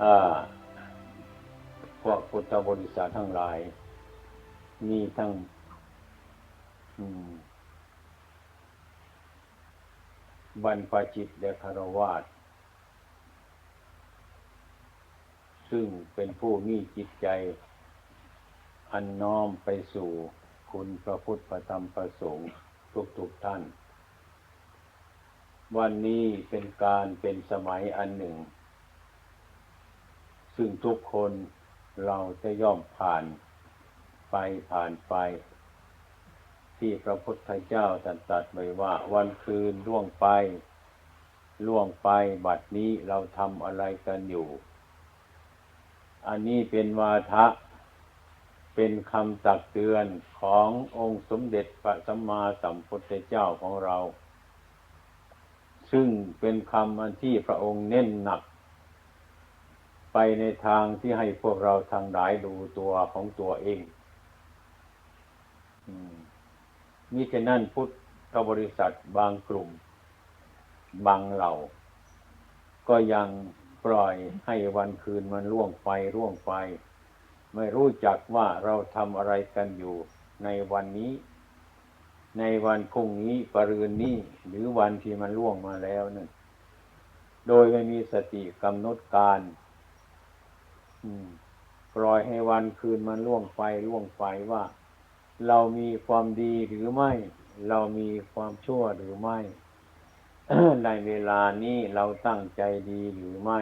พวกพุทธบริษัททั้งหลาย มีทั้งบรรพชิตและคารวาสซึ่งเป็นผู้มีจิตใจ อันน้อมไปสู่คุณพระพุทธพระธรรมพระสงฆ์ทุกๆทท่าน วันนี้เป็นการเป็นสมัยอันหนึ่ง ซึ่งทุกคนเราจะย่อมผ่านไปผ่านไป ที่พระพุทธเจ้าตรัสไว้ว่าวันคืนล่วงไป ล่วงไปบัดนี้เราทำอะไรกันอยู่ อันนี้เป็นวาทะเป็นคำตักเตือนขององค์สมเด็จพระสัมมาสัมพุทธเจ้าของเรา ซึ่งเป็นคำที่พระองค์เน้นหนัก ไปในทางที่ให้พวกเราทางหลายดูตัวของตัวเองมิฉะนั้นพุทธบริษัทบางกลุ่ม บางเหล่า ก็ยังปล่อยให้วันคืนมันล่วงไปล่วงไป ไม่รู้จักว่าเราทำอะไรกันอยู่ในวันนี้ ในวันพรุ่งนี้ปรืนนี้ หรือวันที่มันล่วงมาแล้วนั่นโดยไม่มีสติกำหนดการ ปล่อยให้วันคืนมันล่วงไปล่วงไปว่า เรามีความดีหรือไม่ เรามีความชั่วหรือไม่ในเวลานี้เราตั้งใจดีหรือไม่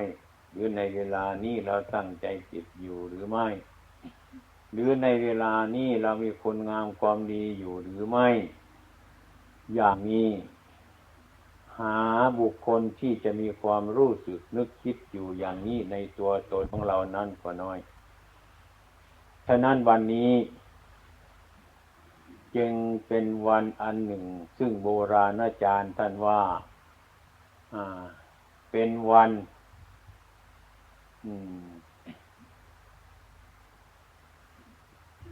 หรือในเวลานี้เราตั้งใจจิตอยู่หรือไม่ หรือในเวลานี้เรามีคนงามความดีอยู่หรือไม่ อย่างนี้ หาบุคคลที่จะมีความรู้สึกนึกคิดอยู่อย่างนี้ในตัวตนของเรานั้นก็น้อย ฉะนั้นวันนี้ จึงเป็นวันอันหนึ่ง ซึ่งโบราณอาจารย์ท่านว่าเป็นวัน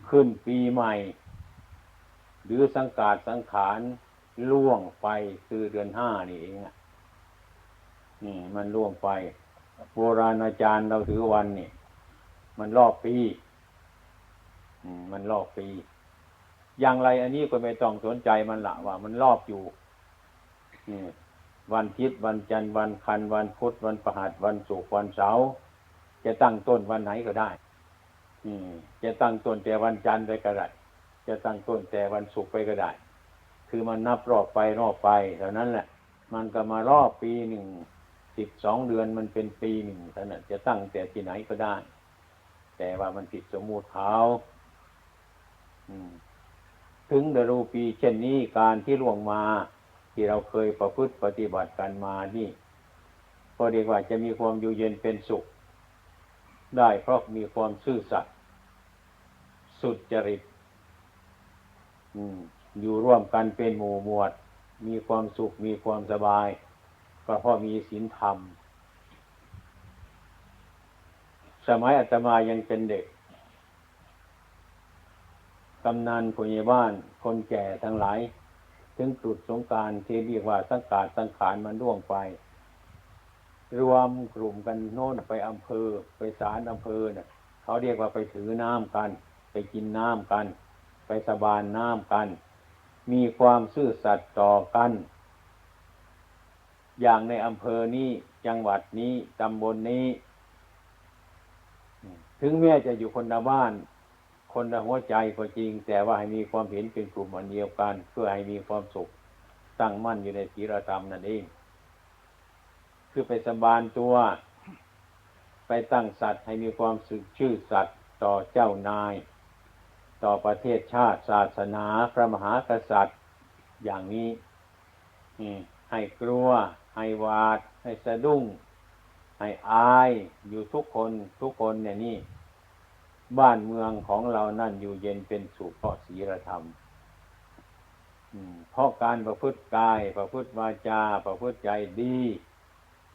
ขึ้นปีใหม่ หรือสังกาดสังขาร ล่วงไปคือเดือนห้านี่เองอะนี่มันล่วงไป โบราณอาจารย์เราถือวันนี่มันรอบปีมันรอบปี อย่างไรอันนี้ก็ไม่ต้องสนใจมันละว่า มันรอบอยู่นี่วันทิศวันจันทร์วันคันวันพุธวันประหัสวันศุกร์วันเสาร์จะตั้งต้นวันไหนก็ได้อืมจะตั้งต้นแต่วันจันทร์ไปก็ได้ จะตั้งต้นแต่วันศุกร์ไปก็ได้ คือมันนับรอบไปรอบไปเท่านั้นแหละ มันก็มารอบปีหนึ่งสิบสองเดือนมันเป็นปีหนึ่งเท่านั้นจะตั้งแต่ที่ไหนก็ได้ แต่ว่ามันผิดสมมูติเขาถึงดรูปีเช่นนี้การที่ล่วงมาที่เราเคยประพฤติปฏิบัติกันมานี่ก็เรียกว่าจะมีความอยู่เย็นเป็นสุข ได้เพราะมีความซื่อสัตย์สุดจริต อ อยู่ร่วมกันเป็นหมู่หมวด มีความสุขมีความสบาย ก็เพราะมีศีลธรรม สมัยอาตมายังเป็นเด็กกำนันผู้ใหญ่บ้านคนแก่ทั้งหลายถึงจุดสงการที่เรียกว่าสังกาดสังขารมันร่วงไป รวมกลุ่มกันโน่นไปอำเภอ ไปศาลอำเภอเนะ่ยเขาเรียกว่าไปถือน้ำกัน ไปกินน้ำกัน ไปสบานน้ำกัน มีความซื่อสัตย์ต่อกัน อย่างในอำเภอนี้จังหวัดนี้ตำบลนนี้ ถึงแม้จะอยู่คนละบ้าน คนละหัวใจก็จริง แต่ว่าให้มีความเห็นเป็นกลุ่มอันเดียวกัน เพื่อให้มีความสุขตั้งมั่นอยู่ในศีลธรรมนั่นเอง คือไปสบานตัว ไปตั้งสัตว์ให้มีความสึกชื่อสัตว์ต่อเจ้านาย ต่อประเทศชาติศาสนาพระมหากษัตริย์ อย่างนี้ให้กลัว ให้วาด ให้สะดุ้ง ให้อายอยู่ทุกคนทุกคนเนี่ยนี่ บ้านเมืองของเรานั่นอยู่เย็นเป็นสุขเพราะศีลธรรมเพราะการประพฤติกาย ประพฤติวาจา ประพฤติใจดี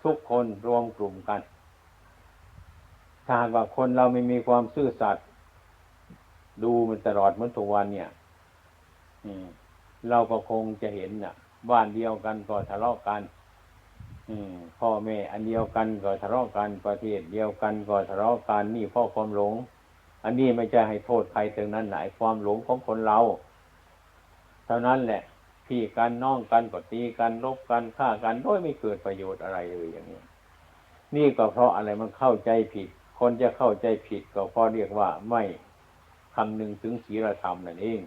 ทุกคนรวมกลุ่มกันถ้าว่าคนเราไม่มีความซื่อสัตย์ ดูมันตลอดเหมือนทุกวันเนี่ยเราก็คงจะเห็นน่ะ บ้านเดียวกันก็ทะเลาะกันอืมพ่อแม่อันเดียวกันก็ทะเลาะกันประเทศเดียวกันก็ทะเลาะกันนี่เพ่อความหลง อันนี้ไม่จะให้โทษใครถึงนั้นไหนความหลงของคนเรา เท่านั้นแหละพี่กันน้องกันก็ตีกันลบกันฆ่ากันโดยไม่เกิดประโยชน์อะไรเลยอย่างนี้นี่ก็เพราะอะไรมันเข้าใจผิด คนจะเข้าใจผิดก็เพราะเรียกว่าไม่ คำหนึ่งถึงศีลธรรมนั่นเอง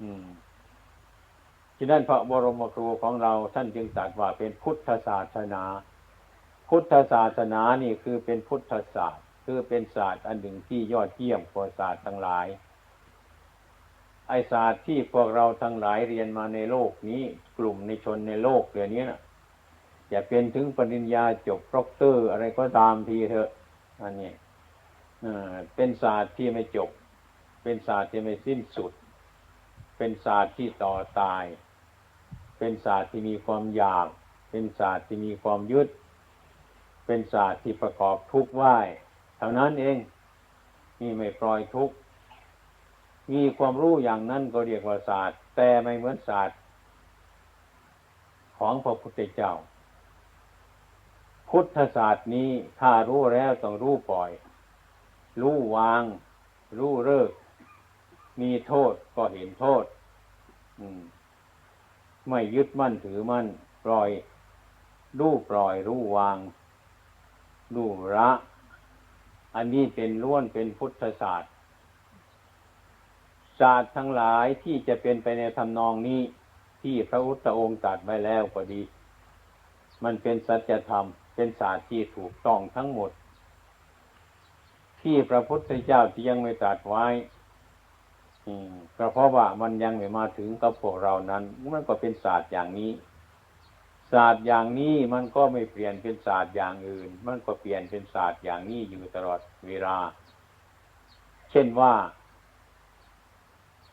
อืมฉะนั้นพระบรมครูของเราท่านจึงตรัสว่าเป็นพุทธศาสนา พุทธศาสนานี่คือเป็นพุทธศาสตร์คือเป็นศาสตร์อันหนึ่งที่ยอดเยี่ยมกว่าศาสตร์ทั้งหลาย ไอศาสตร์ที่พวกเราทั้งหลายเรียนมาในโลกนี้กลุ่มในชนในโลกเดี๋ยวนี้นะจะเป็นถึงปริญญาจบด็อกเตอร์อะไรก็ตามทีเถอะอันนี้ เป็นศาสตร์ที่ไม่จบ เป็นศาสตร์ที่ไม่สิ้นสุด เป็นศาสตร์ที่ต่อตาย เป็นศาสตร์ที่มีความอยาก เป็นศาสตร์ที่มีความยึด เป็นศาสตร์ที่ประกอบทุกข์ไหวเท่านั้นเองนี่ไม่ปล่อยทุกข์ มีความรู้อย่างนั้นก็เรียกว่าศาสตร์ แต่ไม่เหมือนศาสตร์ ของพระพุทธเจ้า พุทธศาสตร์นี้ถ้ารู้แล้วต้องรู้ปล่อย รู้วาง รู้เลิก มีโทษก็เห็นโทษอมไม่ยึดมั่นถือมั่น ปล่อย รู้ปล่อย รู้วาง รู้ละ อันนี้เป็นล้วนเป็นพุทธศาสตร์ ศาสตร์ทั้งหลายที่จะเป็นไปในทำนองนี้ ที่พระพุทธองค์ตรัสไว้แล้วก็ดี มันเป็นสัจธรรม เป็นศาสตร์ที่ถูกต้องทั้งหมด ที่พระพุทธเจ้าที่ยังไม่ตรัสไว้ก็เพราะว่ามันยังไม่มาถึงกับพวกเรานั้น มันก็เป็นศาสตร์อย่างนี้ ศาสตร์อย่างนี้มันก็ไม่เปลี่ยนเป็นศาสตร์อย่างอื่น มันก็เปลี่ยนเป็นศาสตร์อย่างนี้อยู่ตลอดเวลา เช่นว่า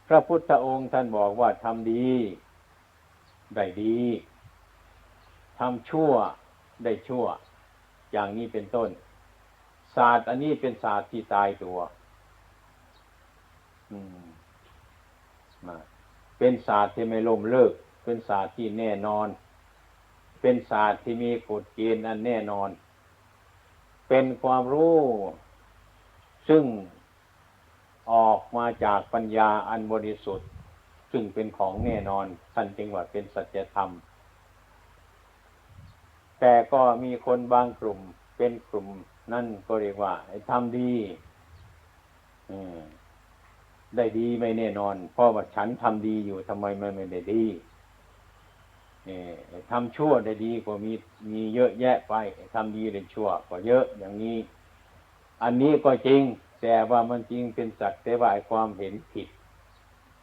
พระพุทธองค์ท่านบอกว่าทำดีได้ดีทำชั่วได้ชั่ว อย่างนี้เป็นต้น ศาสตร์อันนี้เป็นศาสตร์ที่ตายตัว อืมเป็นศาสตร์ที่ไม่ล่มเลิก เป็นศาสตร์ที่แน่นอน เป็นศาสตร์ที่มีกฎเกณฑ์อันแน่นอน เป็นความรู้ ซึ่งออกมาจากปัญญาอันบริสุทธิ์ ซึ่งเป็นของแน่นอนท่านจึงว่าเป็นสัจธรรม แต่ก็มีคนบางกลุ่มเป็นกลุ่ม นั่นก็เรียกว่าทำดีได้ดีไม่แน่นอนเพราะว่าฉันทำดีอยู่ทำไมมันไม่ได้ดีทำชั่วได้ดีกว่ามีมีเยอะแยะไปทำดีได้ชั่วก็เยอะอย่างนี้ อันนี้ก็จริง แต่ว่ามันจริงเป็นสักแต่ว่าความเห็นผิด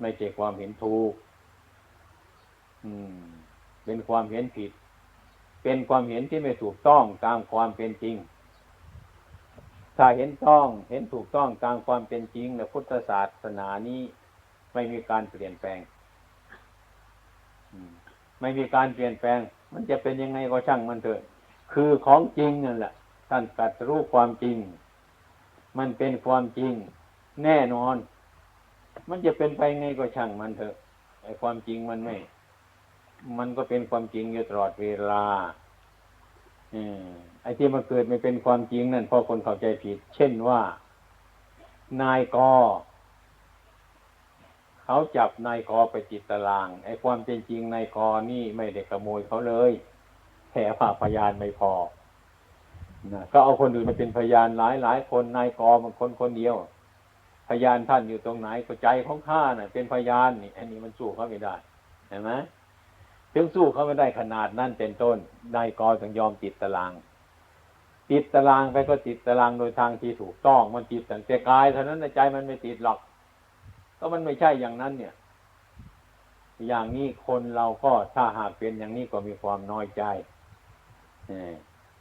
ไม่ใช่ความเห็นถูกเป็นความเห็นผิด เป็นความเห็นที่ไม่ถูกต้องตามความเป็นจริง ถ้าเห็นต้องเห็นถูกต้องตามความเป็นจริงในพุทธศาสนานี้ ไม่มีการเปลี่ยนแปลงไม่มีการเปลี่ยนแปลง มันจะเป็นยังไงก็ช่างมันเถอะ คือของจริงนั่นแหละท่านตัดรู้ความจริง มันเป็นความจริง แน่นอน มันจะเป็นไปไงก็ช่างมันเถอะไอ้ความจริงมันไม่ มันก็เป็นความจริงอยู่ตลอดเวลา อืม อ้ที่มันเกิดไม่เป็นความจริงนั่นเพราะคนเข้าใจผิด เช่นว่า นายกเขาจับนายกไปจิตตาราง ไอ้ความเป็นจริงนายกนี่ไม่ได้ขโมยเขาเลยแค่ว่าพยานไม่พอนะก็เอาคนอื่นมาเป็นพยานหลายหลายคนนายกมันคนคนเดียว พยานท่านอยู่ตรงไหนก็ใจของข้าน่ะ เป็นพยานนี่อันนี้มันสู้เขาไม่ได้เห็นไหมถึงสู้เขาไม่ได้ขนาดนั้นเป็นต้นนายกถึงยอมติดตาราง ติดตารางไปก็ติดตารางโดยทางที่ถูกต้อง มันติดแต่แต่กายเท่านั้นใจมันไม่ติดหรอก ก็มันไม่ใช่อย่างนั้นเนี่ย อย่างนี้คนเราก็ถ้าหากเป็นอย่างนี้ก็มีความน้อยใจ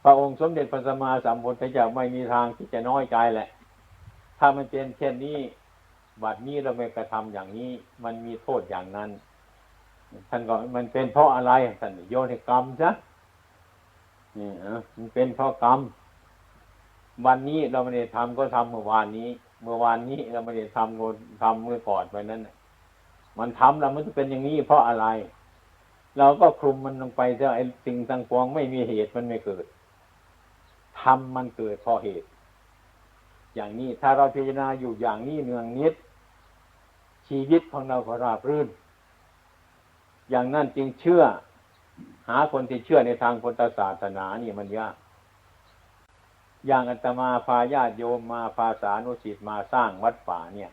พระองค์สมเด็จพระสัมมาสัมพุทธเจ้าไม่มีทางที่จะน้อยใจแหละ ถ้ามันเป็นเช่นนี้บัดนี้เราไม่กระทำอย่างนี้ มันมีโทษอย่างนั้นท่านก็มันเป็นเพราะอะไรท่านโยนให้กรรมซะ นี่มันเป็นเพราะกรรม วันนี้เราไม่ได้ทำก็ทำเมื่อวานนี้ เมื่อวานนี้เราไม่ได้ทำก็ทำเมื่อก่อนไปนั้นมันทำแล้วมันจะเป็นอย่างนี้เพราะอะไร เราก็คลุมมันลงไปซะไอ้สิ่งต่างปวงไม่มีเหตุมันไม่เกิดทำมันเกิดเพราะเหตุ อย่างนี้ถ้าเราพิจารณาอยู่อย่างนี้เนืองนิด ชีวิตของเราก็ราบรื่น อย่างนั้นจึงเชื่อ หาคนที่เชื่อในทางพุทธศาสนานี่มันยาก อย่างอาตมาพาญาติโยมมาพาสานุสิตมาสร้างวัดป่าเนี่ย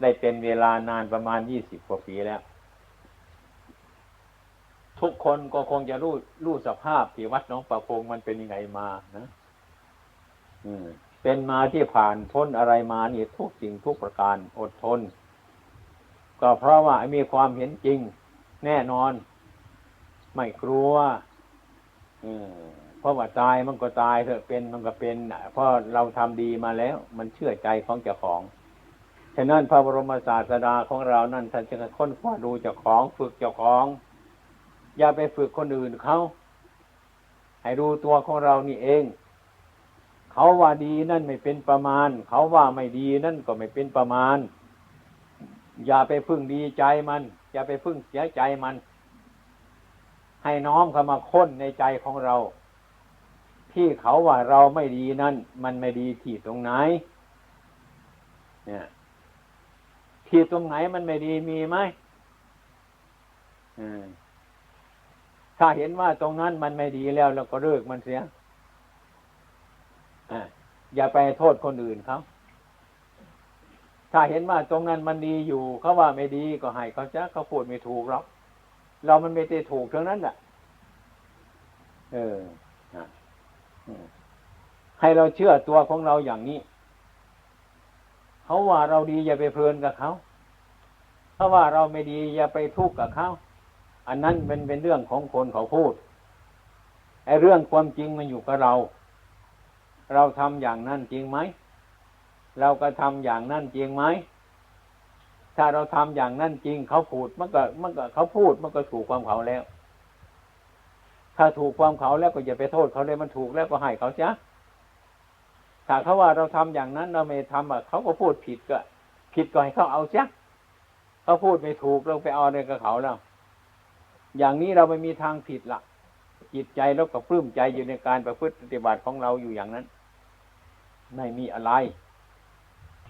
ได้เป็นเวลานานประมาณยี่สิบกว่าปีแล้ว ทุกคนก็คงจะรู้รู้สภาพที่วัดน้องประพงมันเป็นยังไงมานะอืมเป็นมาที่ผ่านพ้นอะไรมานี่ทุกสิ่งทุกประการอดทน ก็เพราะว่ามีความเห็นจริงแน่นอน ไม่กลัวเพราะว่าตายมันก็ตายเถอะเป็นมันก็เป็นเพราะเราทำดีมาแล้ว มันเชื่อใจของเจ้าของฉะนั้นพระบรมศาสดาของเรานั่นท่านจึงค้นคว้าดูเจ้าของ ฝึกเจ้าของ อย่าไปฝึกคนอื่นเขาให้ดูตัวของเรานี่เอง เขาว่าดีนั่นไม่เป็นประมาณ เขาว่าไม่ดีนั่นก็ไม่เป็นประมาณ อย่าไปพึ่งดีใจมัน อย่าไปพึ่งเสียใจมัน ให้น้อมเข้ามาค้นในใจของเรา ที่เขาว่าเราไม่ดีนั่น มันไม่ดีที่ตรงไหน เนี่ย ที่ตรงไหนมันไม่ดีมีไหมถ้าเห็นว่าตรงนั้นมันไม่ดีแล้วเราก็เลิกมันเสียอ่าอย่าไปโทษคนอื่นเขาถ้าเห็นว่าตรงนั้นมันดีอยู่เขาว่าไม่ดีก็ให้เขาจะเขาพูดไม่ถูกหรอก เรามันไม่ได้ถูกทั้งนั้นแหละเออให้เราเชื่อตัวของเราอย่างนี้ เขาว่าเราดีอย่าไปเพลินกับเขาเขาว่าเราไม่ดีอย่าไปทุกข์กับเขา อันนั้นเป็นเป็นเรื่องของคนเขาพูด ไอ้เรื่องความจริงมันอยู่กับเรา เราทำอย่างนั้นจริงไหม เราก็ทำอย่างนั้นจริงไหม ถ้าเราทำอย่างนั้นจริงเขาพูดมันก็มันก็เขาพูดมันก็ถูกความเขาแล้ว ถ้าถูกความเขาแล้วก็อย่าไปโทษเขาเลยมันถูกแล้วก็ให้เขาจ้ะถ้าเขาว่าเราทำอย่างนั้นเราไม่ทำอะเขาก็พูดผิดก็ ผิดก็ให้เขาเอาจ้ะเขาพูดไม่ถูกเราไปเอาในกับเขาแล้วอย่างนี้เราไม่มีทางผิดละจิตใจเราก็ปลื้มใจอยู่ในการประพฤติปฏิบัติของเราอยู่อย่างนั้น ไม่มีอะไร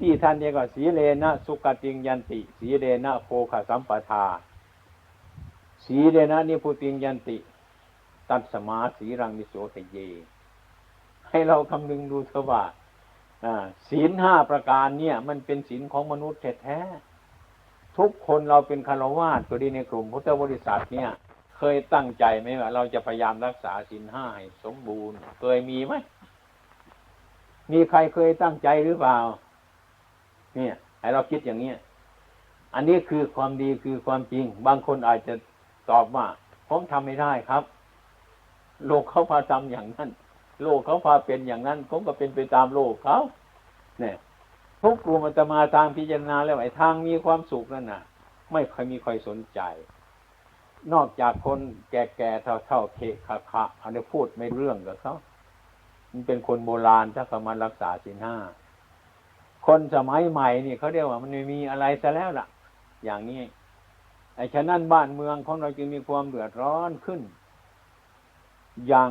ที่ท่านเรียกว่าสีเลนะสุกติงยันติ สีเลนะโภคสัมปทา สีเลนะนิพุติงยันติ ตัดสมาสีรังนิโสทเย ให้เราคำนึงดูเถอะว่าศีลห้าประการเนี่ย มันเป็นศีลของมนุษย์แท้ๆทุกคนเราเป็นคารวาสก็ดีในกลุ่มพุทธบริษัทเนี่ย เคยตั้งใจไหมว่าเราจะพยายามรักษาศีลห้าให้สมบูรณ์ เคยมีไหมมีใครเคยตั้งใจหรือเปล่า เนี่ยให้เราคิดอย่างเนี้ยอันนี้คือความดีคือความจริง บางคนอาจจะตอบว่าผมทำไม่ได้ครับ โลกเขาพาทำอย่างนั้น โลกเขาพาเป็นอย่างนั้น ผมก็เป็นไปตามโลกเขาเนี่ยทุกกลุ่มอาตมาทางพิจารณาแล้วไอ้ทางมีความสุขนั่นน่ะ ไม่ค่อยมีใครสนใจ นอกจากคนแก่ๆเท่าๆเคคะคะอันนี้พูดไม่เรื่องกับเขามันเป็นคนโบราณถ้าเขามารักษาศีลห้า คนสมัยใหม่นี่เขาเรียกว่ามันไม่มีอะไรซะแล้วล่ะ อย่างนี้ไอ้ฉะนั้นบ้านเมืองของเราจึงมีความเดือดร้อนขึ้น อย่าง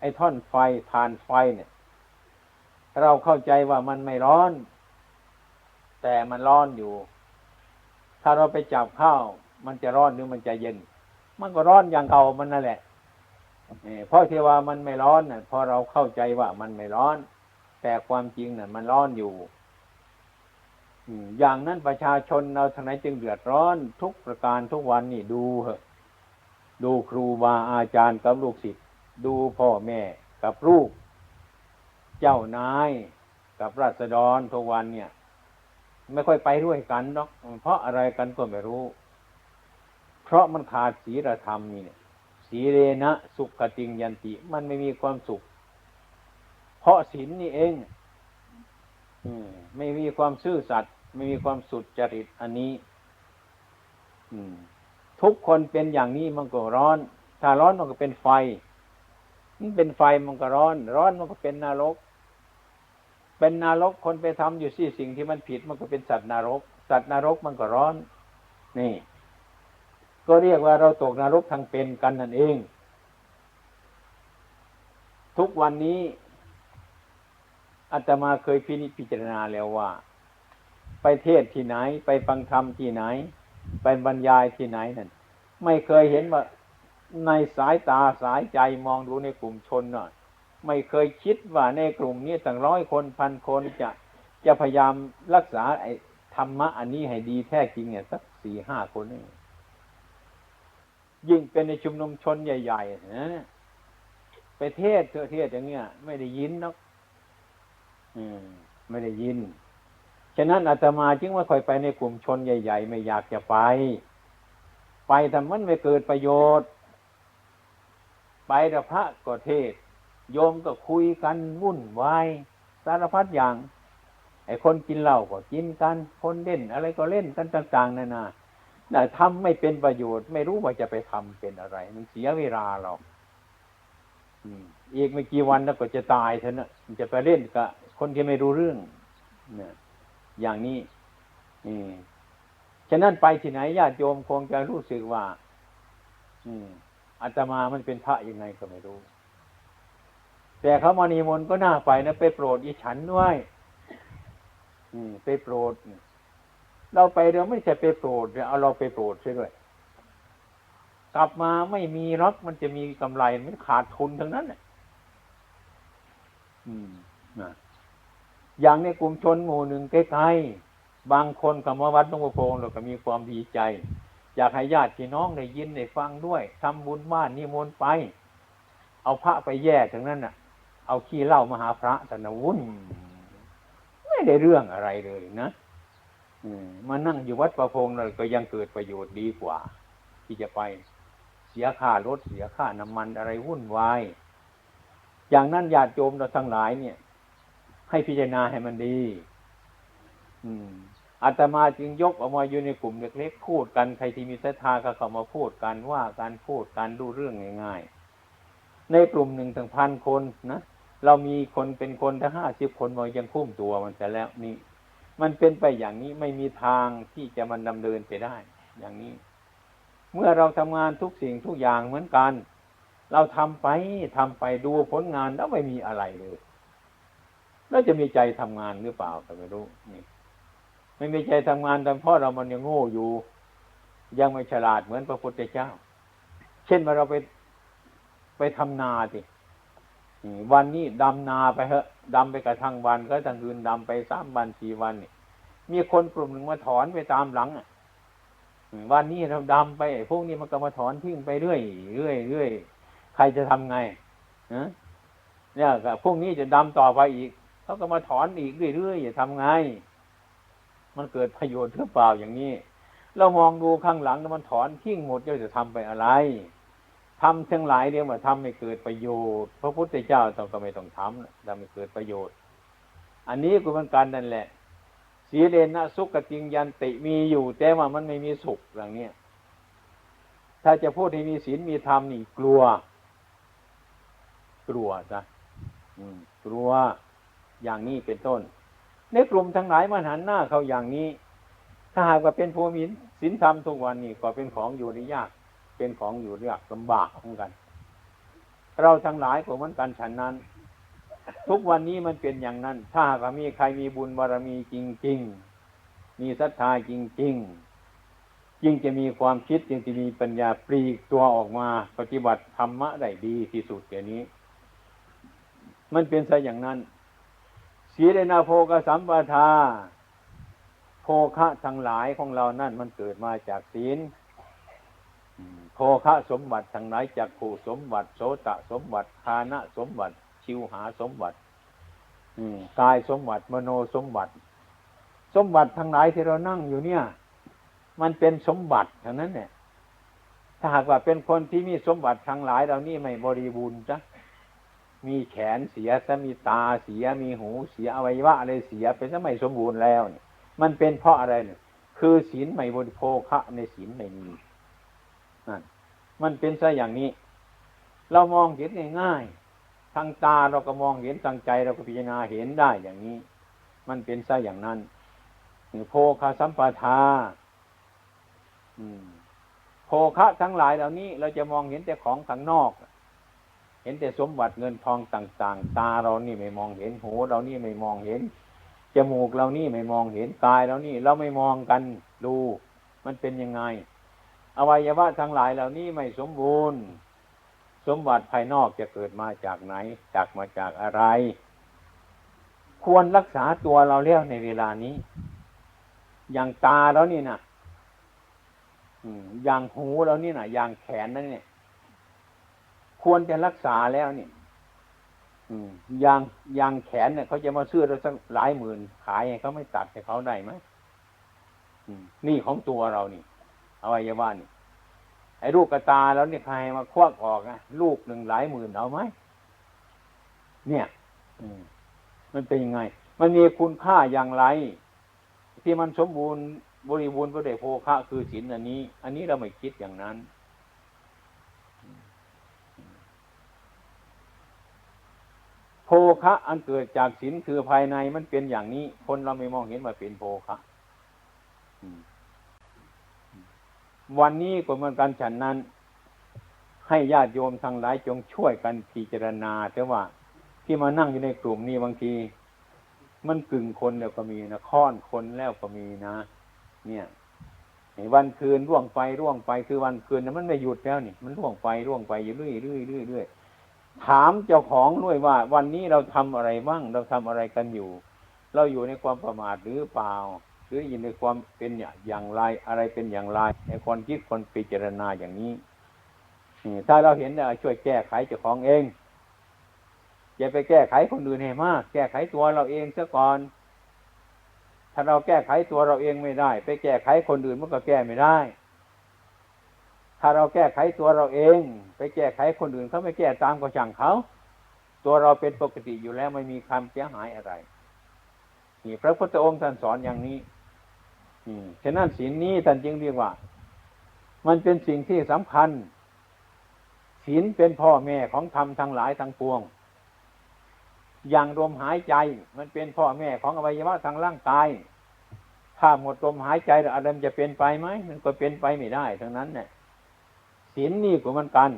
ไอ้ท่อนไฟทานไฟเนี่ย เราเข้าใจว่ามันไม่ร้อน แต่มันร้อนอยู่ ถ้าเราไปจับข้าวมันจะร้อนหรือมันจะเย็น มันก็ร้อนอย่างเก่ามันนั่นแหละเพราะที่ว่ามันไม่ร้อนน่ะพราะเราเข้าใจว่ามันไม่ร้อน แต่ความจริงน่ะ มันร้อนอยู่ อย่างนั้นประชาชนเราทางไหนจึงเดือดร้อนทุกประการทุกวันนี่ดูเหอะดูครูบาอาจารย์กับลูกศิษย์ดูพ่อแม่กับลูก เจ้านายกับราษฎรทุกวันเนี่ย ไม่ค่อยไปด้วยกันหรอกเพราะอะไรกันก็ไม่รู้ เพราะมันขาดศีลธรรมนี่เนี่ยสีเรนะสุขติงยันติ มันไม่มีความสุข เพราะศีลนี่เอง ไม่มีความซื่อสัตย์ไม่มีความสุดจริตอันนี้ทุกคนเป็นอย่างนี้มันก็ร้อน ถ้าร้อนมันก็เป็นไฟ มันเป็นไฟมันก็ร้อน ร้อนมันก็เป็นนรก เป็นนรกคนไปทำอยู่ที่สิ่งที่มันผิดมันก็เป็นสัตว์นรก สัตว์นรกมันก็ร้อน นี่กก็เรียกว่าเราตกนรกทางเป็นกันนั่นเอง ทุกวันนี้ อาตมาเคยพินิจพิจารณาแล้วว่า ไปเทศที่ไหน ไปฟังธรรมที่ไหน ไปบรรยายที่ไหนนั่นไม่เคยเห็นว่าในสายตาสายใจมองดูในกลุ่มชนน่ะไม่เคยคิดว่าในกลุ่มนี้ตั้งร้อยคนพันคนจะจะพยายามรักษาไอ้ธรรมะอันนี้ให้ดีแท้จริงเนี่ยสักสี่ห้าคนนี่ยิ่งเป็นในชุมนุมชนใหญ่ๆนะไปเทศเทเทศอย่างเงี้ย ไม่ได้ยินนัก ไม่ได้ยิน ฉะนั้นอาตมาจึงว่าค่อยไปในกลุ่มชนใหญ่ ๆ ไม่อยากจะไป ไปทำมันไม่เกิดประโยชน์ ไปแต่พระก็เทศ โยมก็คุยกันวุ่นวายสารพัดอย่าง ไอ้คนกินเหล้าก็กินกัน คนเล่นอะไรก็เล่นกันต่าง ๆนานาแต่ทำไม่เป็นประโยชน์ ไม่รู้ว่าจะไปทำเป็นอะไร มันเสียเวลาเราอีกไม่กี่วันแล้วก็จะตายเถอะนะมันจะไปเล่นกับ คนที่ไม่รู้เรื่องเนี่ยอย่างนี้อืมฉะนั้นไปที่ไหนญาติโยมคงจะรู้สึกว่า อืมอาตมามันเป็นพระยังไงก็ไม่รู้ แต่เขามานีมนก็น่าไปนะไปโปรดอีฉันด้วยอืมไปโปรดเราไปเราไม่ใช่ไปโปรดเอาเราไปโปรดใช่ด้วย กลับมาไม่มีรักมันจะมีกำไรมันขาดทุนทั้งนั้นเนี่ยอืมนะ อย่างในกลุ่มชนหมู่หนึ่งใกล้ๆบางคนคำว่าวัดหลวงพ่อพงเราก็มีความดีใจ อยากให้ญาติพี่น้องได้ยินได้ฟังด้วยทำบุญบ้านนิมนต์ไป เอาพระไปแย่ถึงนั้นน่ะ เอาขี้เหล้ามาหาพระแต่นะวุ่นไม่ได้เรื่องอะไรเลยนะมานั่งอยู่วัดประพงศ์เราก็ยังเกิดประโยชน์ดีกว่า ที่จะไปเสียค่ารถเสียค่าน้ำมันอะไรวุ่นวาย อย่างนั้นญาติโยมเราทั้งหลายเนี่ย ให้พิจารณาให้มันดี อืมอาตมาจึงยกออกมาอยู่ในกลุ่มเล็กๆพูดกันใครที่มีศรัทธาก็เข้ามาพูดกันว่าการพูดการดูเรื่องง่ายๆ ในกลุ่มหนึ่งถึงพันคนนะเรามีคนเป็นคนถ้าห้าสิบคนมันยังคุ้มตัวมันแต่แล้วนี่ มันเป็นไปอย่างนี้ไม่มีทางที่จะมันดำเนินไปได้ อย่างนี้ เมื่อเราทำงานทุกสิ่งทุกอย่างเหมือนกัน เราทำไปทำไปดูผลงานแล้วไม่มีอะไรเลย แล้วจะมีใจทำงานหรือเปล่าก็ไม่รู้นี่ไม่มีใจทำงานแต่พราะเรามันยังโง่อยู่ ยังไม่ฉลาดเหมือนพระพุทธเจ้า เช่นมาเราไปไปทำนาสิวันนี้ดำนาไปเถอะดำไปกระทั่งวันก็ทั้งคืนดำไปสามวันสี่วันนี่มีคนกลุ่มหนึ่งมาถอนไปตามหลังอะวันนี้เราดำไปพวกนี้มันก็มาถอนทิ้งไปเรื่อยเรื่อยเรื่อยใครจะทำไงเนี่ยพวกนี้จะดำต่อไปอีก เขาก็มาถอนอีกเรื่อยๆอย่าทำไง มันเกิดประโยชน์หรือเปล่าอย่างนี้ เรามองดูข้างหลังแล้วมันถอนทิ้งหมดจะทำไปอะไรทำทั้งหลายเดียวมาทำไม่เกิดประโยชน์พระพุทธเจ้าต้องก็ไม่ต้องทำทำไม่เกิดประโยชน์ อันนี้ก็เป็นการนั่นแหละสีเลนะสุขกติงยันติมีอยู่ แต่ว่ามันไม่มีสุขอย่างนี้ถ้าจะพูดให้มีศีลมีธรรมนี่กลัว กลัวจ้ะกลัว อย่างนี้เป็นต้น ในกลุ่มทั้งหลายมันหันหน้าเขาอย่างนี้ ถ้าหากว่าเป็นภูมิศีลธรรมทุกวันนี้ก็เป็นของอยู่ได้ยาก เป็นของอยู่ยากลำบากเหมือนกัน เราทั้งหลายก็เหมือนกันฉันนั้น ทุกวันนี้มันเป็นอย่างนั้น ถ้าหากมีใครมีบุญบารมีจริง ๆ มีศรัทธาจริง ๆยิ่งจะมีความคิดจึงจะมีปัญญาปลีกตัวออกมา ปฏิบัติธรรมะได้ดีที่สุดเดี๋ยวนี้ มันเป็นซะอย่างนั้น ศีเลนาโภกสัมปทา โภคะทั้งหลายของเรานั่นมันเกิดมาจากศีลโภคะสมบัติทั้งหลายจากขู่สมบัติ โสตะสมบัติคานะสมบัติ ชิวหาสมบัติกายสมบัติมโนสมบัติ สมบัติทั้งหลายที่เรานั่งอยู่เนี่ย มันเป็นสมบัติทั้งนั้นเนี่ยถ้าหากว่าเป็นคนที่มีสมบัติทั้งหลายเรานี่ไม่บริบูรณ์จ้ะ มีแขนเสียซะมีตาเสียมีหูเสียอวัยวะอะไรเสียเป็นซะไม่สมบูรณ์แล้วเนี่ยมันเป็นเพราะอะไรเนี่ยคือศีลไม่บริโภคะในศีลไม่มีนั่นมันเป็นซะอย่างนี้ เรามองเห็นง่ายๆทางตาเราก็มองเห็นทางใจเราก็พิจารณาเห็นได้อย่างนี้ มันเป็นซะอย่างนั้นโภคาสัมปทาโภโภคะทั้งหลายเหล่านี้ เราจะมองเห็นแต่ของข้างนอก เห็นแต่สมบัติเงินทองต่าง ๆ ตาเรานี่ไม่มองเห็นหูเรานี่ไม่มองเห็นจมูกเรานี่ไม่มองเห็นกายเรานี่ เราไม่มองกันดู มันเป็นยังไง อวัยวะทั้งหลายเหล่านี้ไม่สมบูรณ์ สมบัติภายนอกจะเกิดมาจากไหน จากมาจากอะไร ควรรักษาตัวเราแล้วในเวลานี้ อย่างตาแล้วนี่นะอย่างหูแล้วนี่นะอย่างแขนนั่นเนี่ย ควรจะรักษาแล้วนี่อืมอย่างยางแขนเนี่ยเขาจะมาซื้อเราสักหลายหมื่นขายเขาไม่ตัดให้เขาได้ไหมนี่ของตัวเรานี่อวัยวะนี่ไอ้ลูกกระตาแล้วเนี่ยใครมาควักออกนะลูกหนึ่งหลายหมื่นเอาไหมเนี่ยอืมันเป็นยังไง มันมีคุณค่าอย่างไร ที่มันสมบูรณ์บริบูรณ์ก็ได้โภคะคือศีลอันนี้ อันนี้เราไม่คิดอย่างนั้น ภคะอันเกิดจากศีลคือภายในมันเป็นอย่างนี้ คนเราไม่มองเห็นว่าเป็นโภคะวันนี้ก็เหมือนกันฉันนั้น ให้ญาติโยมทั้งหลายจงช่วยกันพิจารณาแต่ว่า ที่มานั่งอยู่ในกลุ่มนี้บางที มันกึ่งคนแล้วก็มีนะค่อนคนแล้วก็มีนะ เนี่ยวันคืนร่วงไปร่วงไปคือวันคืนนะมันไม่หยุดแล้วนี่ มันร่วงไปร่วงไปอยู่เรื่อยเรื่อยเรื่อยเรื่อย ถามเจ้าของด้วยว่า วันนี้เราทำอะไรบ้างเราทำอะไรกันอยู่ เราอยู่ในความประมาทหรือเปล่า หรืออยู่ในความเป็นอย่างไรอะไรเป็นอย่างไรในคนคิดคนพิจารณาอย่างนี้ถ้าเราเห็นช่วยแก้ไขเจ้าของเอง อย่าไปแก้ไขคนอื่นให้มาก แก้ไขตัวเราเองซะก่อน ถ้าเราแก้ไขตัวเราเองไม่ได้ ไปแก้ไขคนอื่นมันก็แก้ไม่ได้ ถ้าเราแก้ไขตัวเราเอง ไปแก้ไขคนอื่นเขาไม่แก้ตามก็ช่างเขาตัวเราเป็นปกติอยู่แล้วไม่มีความเสียหายอะไรนี่พระพุทธองค์ท่านสอนอย่างนี้ฉะนั้นศีลนี้ท่านจึงเรียกว่า มันเป็นสิ่งที่สำคัญศีลเป็นพ่อแม่ของธรรมทั้งหลายทั้งปวง อย่างลมหายใจ มันเป็นพ่อแม่ของอวัยวะทางร่างกาย ถ้าหมดลมหายใจอะไรมันจะเป็นไปไหมมันก็เป็นไปไม่ได้ทั้งนั้นเนี่ย ศีลนี่ก็มันกัน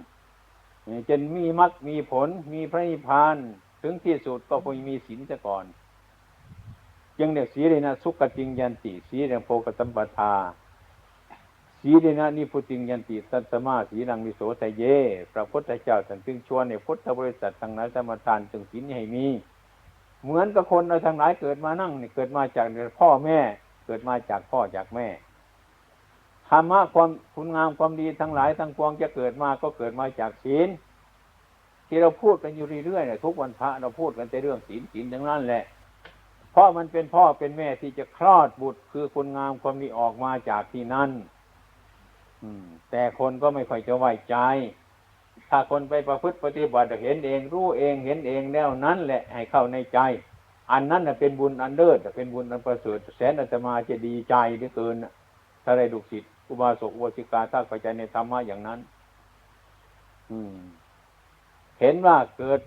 จนมีมรรคมีผล มีพระนิพพาน ถึงที่สุดก็คงมีศีลซะก่อนยังเรียกสีเลนะสุกติงยันติสีเรียงโพกตัมปทาสีเลนะนิพุติงยันติสัตมาสีรังมิโสทะเย พระพุทธเจ้าท่านจึงชวนในพุทธบริษัททั้งหลายสมทานจึงศีลให้มี เหมือนกับคนเราทั้งหลายเกิดมานั่งนี่เกิดมาจากพ่อแม่ เกิดมาจากพ่อจากแม่ ธรรมะความคุณงามความดีทั้งหลายทั้งปวงจะเกิดมาก็เกิดมาจากศีลที่เราพูดกันอยู่เรื่อยๆเนี่ยทุกวันพระเราพูดกันแต่เรื่องศีลศีลทั้งนั้นแหละ เพราะมันเป็นพ่อเป็นแม่ที่จะคลอดบุตรคือคุณงามความดีออกมาจากที่นั่นแต่คนก็ไม่ค่อยจะไว้ใจ ถ้าคนไปประพฤติปฏิบัติเห็นเองรู้เองเห็นเองแล้วนั้นแหละให้เข้าในใจ อันนั้นเป็นบุญอันเลิศเป็นบุญอันประเสริฐแสนอาตมาจะดีใจเหลือเกินถ้าได้ดุสิต อุบาสกอุบาสิกาถ้าเข้าใจในธรรมะอย่างนั้น อืม เห็นว่าเกิด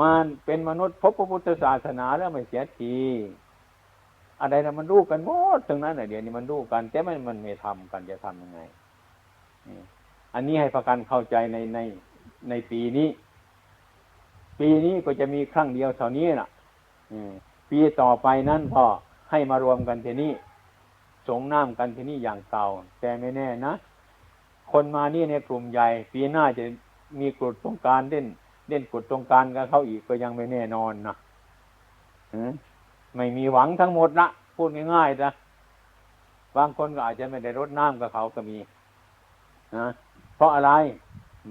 มันเป็นมนุษย์พบพระพุทธศาสนาแล้วไม่เสียทีอะไรนะมันรู้กันหมดถึงนั้นเดี๋ยวนี้มันรู้กัน แต่มันมันไม่ทำกันจะทำยังไงอันนี้ให้ประกันเข้าใจในในในปีนี้ ปีนี้ก็จะมีครั้งเดียวเท่านี้นะ่ะปีต่อไปนั้นก็ให้มารวมกันทีนี้ สงน้ำกันที่นี่อย่างเก่า แต่ไม่แน่นะคนมานี่ในกลุ่มใหญ่ ปีหน้าจะมีกลุ่มต้องการเล่น เล่นกดตรงการกับเขาอีกก็ยังไม่แน่นอนนะไม่มีหวังทั้งหมดนะพูดง่ายๆนะบางคนก็อาจจะไม่ได้รดน้ำกับเขาก็มีนะเพราะอะไร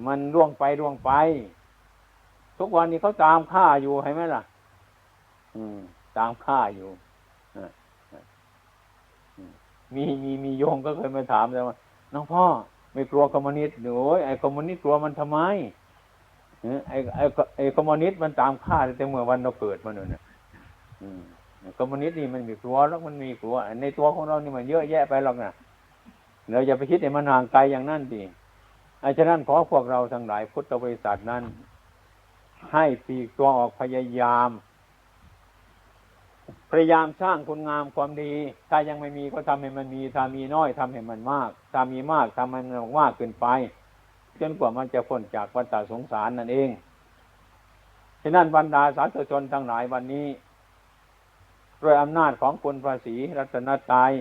มันล่วงไปล่วงไป ทุกวันนี้เขาตามฆ่าอยู่ใช่ไหมล่ะ อืม ตามฆ่าอยู่ มีมีมีโยงก็เคยมาถามแต่ว่าน้องพ่อไม่กลัวคอมมิวนิสต์หนูไอ้คอมมิวนิสต์กลัวมันทำไมไอ้ไอ้ไอ้คอมมิวนิสต์มันตามฆ่าแต่เมื่อวันเราเกิดมาเนี่ยคอมมิวนิสต์นี่มันมีกลัวแล้วมันมีกลัวในตัวของเรานี่มันเยอะแยะไปหรอกนะเราอย่าไปคิดให้มันห่างไกลอย่างนั้นดิอาฉะนั้นขอพวกเราทั้งหลายพุทธบริษัทนั้น ให้ปีกตัวออกพยายาม พยายามสร้างคุณงามความดี ถ้ายังไม่มีก็ทำให้มันมีถ้ามีน้อยทำให้มันมากถ้ามีมากทำให้มันมากขึ้นไปจนกว่ามันจะพ้นจากวัฏสงสารนั่นเองฉะนั้นบรรดาสาธุชนทั้งหลายวันนี้ด้วยอำนาจของคุณภาษีรัตนตรัย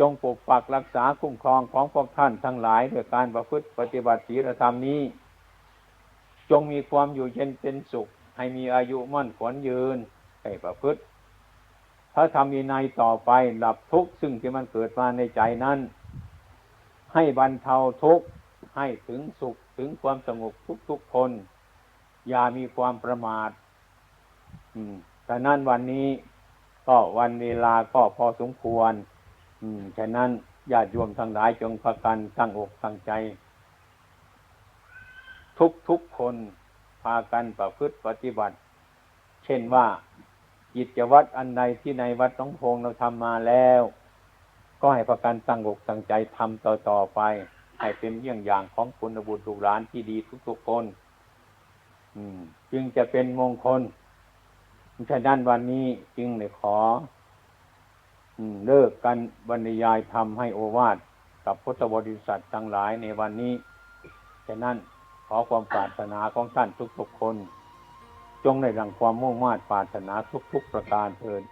จงปกปักรักษาคุ้มครองของพวกท่านทั้งหลายด้วยการประพฤติปฏิบัติศีลธรรมนี้ จงมีความอยู่เย็นเป็นสุข ให้มีอายุมั่นขวัญยืน ให้ประพฤติถ้าทำมีในยต่อไปดับทุกข์ซึ่งที่มันเกิดมาในใจนั้น ให้บรรเทาทุกข์ให้ถึงสุขถึงความสงบทุกๆคน อย่ามีความประมาทแต่นั้นวันนี้ก็วันเวลาก็พอสมควร อืมฉะนั้นญาติโยมทั้งหลายจงพากันตั้งอกตั้งใจ ทุกทุกๆคนพากันประพฤติปฏิบัติ เช่นว่า กิจวัตรอันใดที่ในวัดต้องพงเราทำมาแล้ว ก็ให้ประกันตั้งอกตั้งใจทำต่อต่อๆไป ให้เป็นเยี่ยงอย่างของคุณบุตรลูกหลานที่ดีทุกๆคน อืม จึงจะเป็นมงคลฉะนั้นวันนี้จึงเลยขออเลิกกันบรรยายทำให้โอวาทกับพุทธบริษัททั้งหลายในวันนี้ ฉะนั้นขอความปรารถนาของท่านทุกๆคน จงได้ดังความมุ่งมา่ปรารถนาทุกๆประการเทิด